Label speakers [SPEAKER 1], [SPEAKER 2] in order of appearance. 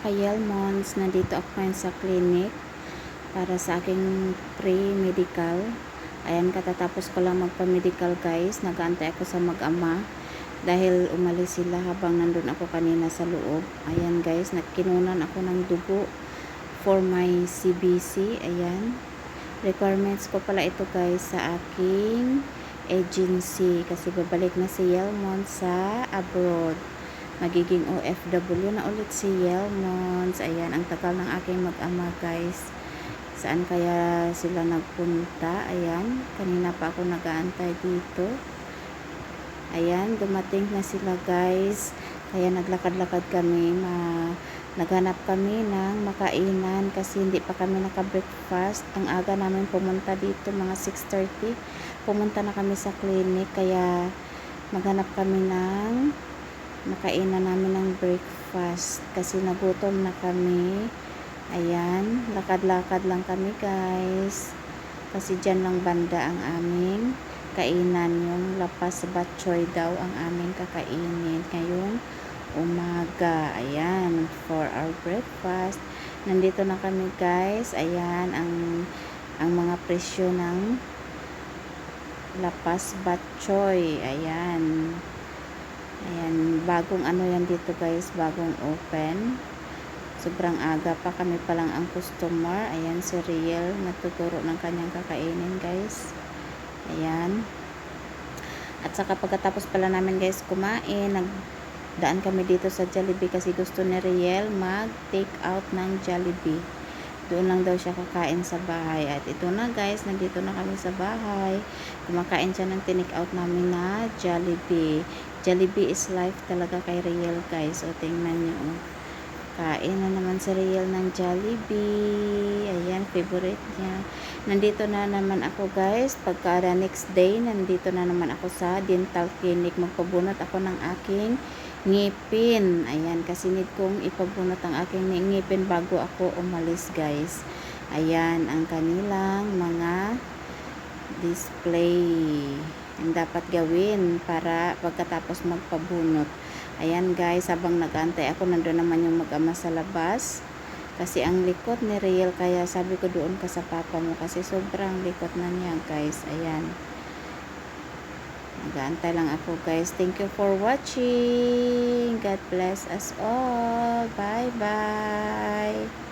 [SPEAKER 1] ka-Yelmons, nandito ako ngayon sa clinic para sa aking pre-medical. Ayan, katatapos ko lang magpa-medical guys. Nag-aantay ako sa mag-ama dahil umalis sila habang nandun ako kanina sa loob. Ayan guys, nakinunan ako ng dugo for my CBC. Ayan. Requirements ko pala ito guys sa aking agency kasi babalik na si Yelmon sa abroad magiging OFW na ulit si Yelmons. Ayan, ang tagal ng aking mag-ama guys. Saan kaya sila nagpunta? Ayan, kanina pa ako nag-aantay dito. Ayan, dumating na sila guys. Kaya naglakad-lakad kami. Ma naghanap kami ng makainan kasi hindi pa kami naka-breakfast. Ang aga namin pumunta dito, mga 6.30. Pumunta na kami sa clinic kaya maghanap kami ng makainan namin ng breakfast kasi nagutom na kami. Ayan, lakad-lakad lang kami guys. Kasi dyan lang banda ang aming kainan. Yung lapas batchoy daw ang aming kakainin ngayong umaga. Ayan, for our breakfast. Nandito na kami guys. Ayan, ang ang mga presyo ng lapas batchoy Ayan, bagong ano yan dito guys, bagong open. Sobrang aga pa kami pa lang ang customer. Ayan, si Riel, natuturo ng kanyang kakainin guys. Ayan. At saka pagkatapos pala namin guys kumain, nagdaan kami dito sa Jollibee kasi gusto ni Riel mag-take out ng Jollibee. Doon lang daw siya kakain sa bahay. At ito na guys, nandito na kami sa bahay. Kumakain siya ng tinik out namin na Jollibee. Jollibee is life talaga kay Riel guys. O tingnan nyo. Oh. Kain na naman si Riel ng Jollibee. Ayan, favorite niya. Nandito na naman ako guys. Pagka next day, nandito na naman ako sa dental clinic. Magpabunot ako ng aking ngipin. Ayan, kasi need kong ipabunot ang aking ngipin bago ako umalis guys. Ayan, ang kanilang mga display ang dapat gawin para pagkatapos magpabunot. Ayan guys, habang nagantay ako, nandun naman yung mag-ama sa labas. Kasi ang likot ni Riel, kaya sabi ko doon ka sa papa mo kasi sobrang likot na niya guys. Ayan. Nag-aantay lang ako guys. Thank you for watching. God bless us all. Bye-bye.